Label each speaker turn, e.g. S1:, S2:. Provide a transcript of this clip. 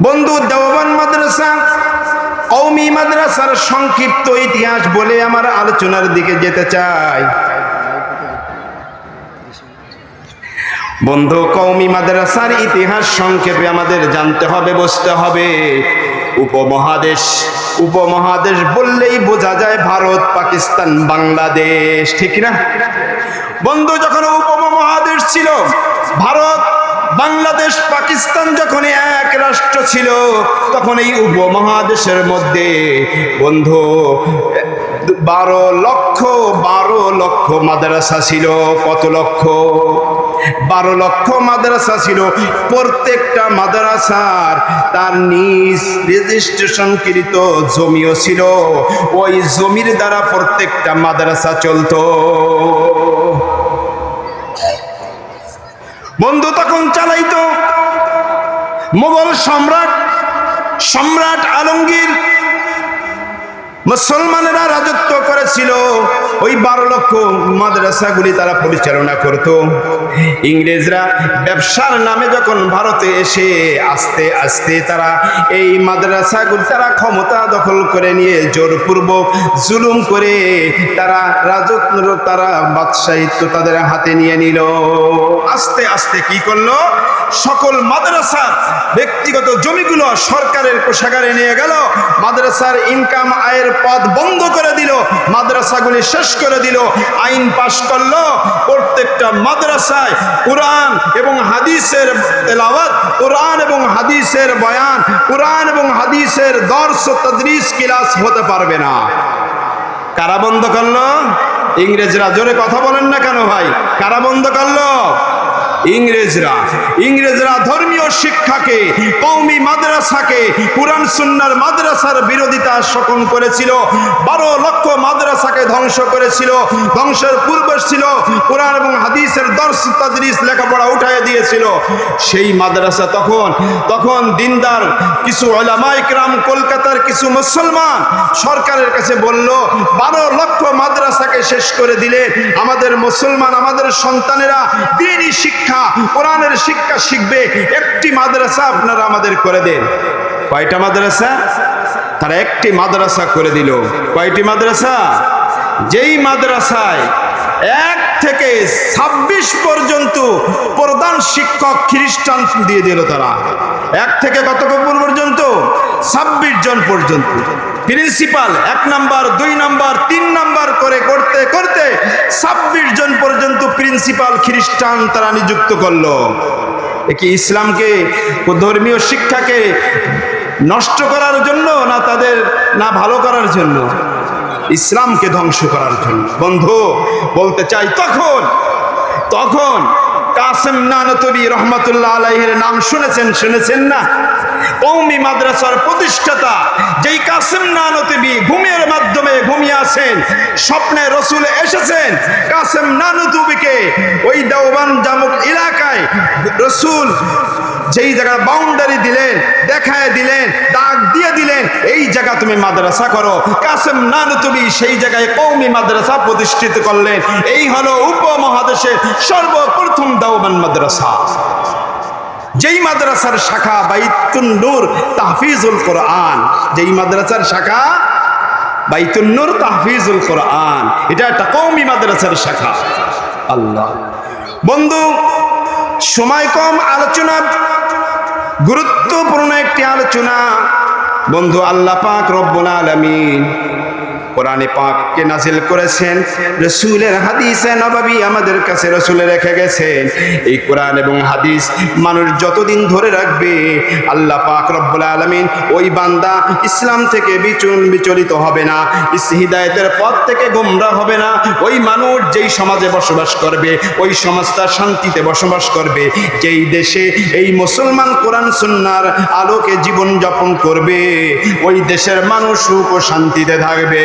S1: বন্ধু দেওবান মাদ্রাসা কৌমি মাদ্রাসার সংক্ষিপ্ত ইতিহাস বলে আমার আলোচনার দিকে যেতে চাই। বন্ধু কৌমি মাদ্রাসার ইতিহাস সংক্ষেপে আমাদের জানতে হবে, বুঝতে হবে। উপমহাদেশ উপমহাদেশ বললেই বোঝা যায় ভারত, পাকিস্তান, বাংলাদেশ, ঠিক না? বন্ধু, যখন উপমহাদেশ ছিল, ভারত বাংলাদেশ, পাকিস্তান যখন এক রাষ্ট্র ছিল, তখন এই উপমহাদেশের মধ্যে, বন্ধু, বারো লক্ষ বারো লক্ষ মাদ্রাসা ছিল। কত লক্ষ? বারো লক্ষ মাদ্রাসা ছিল। প্রত্যেকটা মাদ্রাসার তার নিজ রেজিস্ট্রেশনকৃত জমিও ছিল। ওই জমির দ্বারা প্রত্যেকটা মাদ্রাসা চলতো। বন্ধু চালাইত। মোগল সম্রাট সম্রাট আলমগীর মুসলমানেরা রাজত্ব করেছিল। ওই বারো লক্ষ মাদ্রাসাগুলি তারা পরিচালনা করত। ইংরেজরা ব্যবসার নামে যখন ভারতে এসে আস্তে আস্তে তারা এই মাদ্রাসাগুলি তারা ক্ষমতা দখল করে নিয়ে জোরপূর্বক জুলুম করে তারা রাজত্ব তারা বাদশাহিত্য তাদের হাতে নিয়ে নিল। আস্তে আস্তে কি করল? সকল মাদ্রাসার ব্যক্তিগত জমিগুলো সরকারের কোষাগারে নিয়ে গেল। মাদ্রাসার ইনকাম আয়ের পথ বন্ধ করে দিল, মাদ্রাসাগুলি শেষ করে দিল, আইন পাশ করল। প্রত্যেকটা মাদ্রাসায় কোরআন এবং হাদিসের তেলাওয়াত, কোরআন এবং হাদিসের বয়ান, কোরআন এবং হাদিসের দর্শ, তদরিস, ক্লাস হতে পারবে না। কারা বন্ধ করল? ইংরেজরা জোরে কথা বলেন না কেন ভাই? কারা বন্ধ করল? ইংরেজরা। ইংরেজরা ধর্মীয় শিক্ষাকে কৌমি মাদ্রাসাকে, কোরআন, সুন্নার মাদ্রাসার বিরোধিতা শোষণ করেছিল। বারো লক্ষ মাদ্রাসাকে ধ্বংস করেছিল। ধ্বংসের পূর্বে ছিল কোরআন এবং হাদিসের দর্শ তাদরিস লেখাপড়া উঠাই দিয়েছিল। সেই মাদ্রাসা তখন তখন দিনদার কিছু ওলামাইকরাম কলকাতার কিছু মুসলমান সরকারের কাছে বলল, বারো লক্ষ মাদ্রাসাকে শেষ করে দিলে আমাদের মুসলমান, আমাদের সন্তানেরা দিনই শিক্ষা, কোরআনের শিক্ষা শিখবে, একটি মাদ্রাসা আপনারা আমাদের করে দেন। কয়টা মাদ্রাসা? তারা একটি মাদ্রাসা করে দিল। কয়টি মাদ্রাসা? যেই মাদ্রাসায় এক থেকে ছাব্বিশ পর্যন্ত প্রধান শিক্ষক খ্রিস্টান দিয়ে দিল তারা। এক থেকে কত পর্যন্ত? ছাব্বিশ জন পর্যন্ত। প্রিন্সিপাল এক নাম্বার, দুই নাম্বার, তিন নাম্বার করে করতে করতে ছাব্বিশ জন পর্যন্ত প্রিন্সিপাল খ্রিস্টান তারা নিযুক্ত করল। কি ইসলামকে ধর্মীয় শিক্ষাকে নষ্ট করার জন্য না তাদের, না ভালো করার জন্য? ইসলামকে ধ্বংস করার জন্য। বন্ধু, বলতে চাই তখন তখন কাসেম নানতবি রহমতুল্লাহ আলাইহের নাম শুনেছেন শুনেছেন না? কৌমি মাদ্রাসার প্রতিষ্ঠাতা, যেই কাসেম নানতবি ঘুমের মাধ্যমে ঘুমিয়ে আছেন, স্বপ্নে রসুল এসেছেন, কাসেম নানতুবিকে ওই দেওবান জামুক এলাকায় রসুল যেই জায়গায় বাউন্ডারি দিলেন, দেখায় দিলেন, দাগ দিয়ে দিলেন, এই জায়গা তুমি মাদ্রাসা করো। কাসেম নানতুবি সেই জায়গায় কৌমি মাদ্রাসা প্রতিষ্ঠিত করলেন। এই হলো উপমহাদেশের সর্বপ্রথম দাওবান মাদ্রাসা। যেই মাদ্রাসার শাখা বাইতুন নূর তাহফিজুল কোরআন, যেই মাদ্রাসার শাখা বাইতুন নূর তাহফিজুল কোরআন, এটা একটা কৌমি মাদ্রাসার শাখা। আল্লাহ। বন্ধু সময় কম আলোচনা গুরুত্বপূর্ণ একটি আলোচনা। বন্ধু আল্লাহ পাক রব্বুল আলামিন কোরআনে পাককে নাজিল করেছেন? রসুলের হাদিসে নবাবী আমাদের কাছে রসুলে রেখে গেছেন। এই কোরআন এবং হাদিস মানুষ যতদিন ধরে রাখবে, আল্লাহ পাক রব্বুল আলমিন ওই বান্দা ইসলাম থেকে বিচুন বিচলিত হবে না হিদায়তের পথ থেকে গোমরা হবে না। ওই মানুষ যেই সমাজে বসবাস করবে, ওই সমাজটা শান্তিতে বসবাস করবে। যেই দেশে এই মুসলমান কোরআন সুন্নার আলোকে জীবন যাপন করবে, ওই দেশের মানুষ সুখ ও শান্তিতে থাকবে।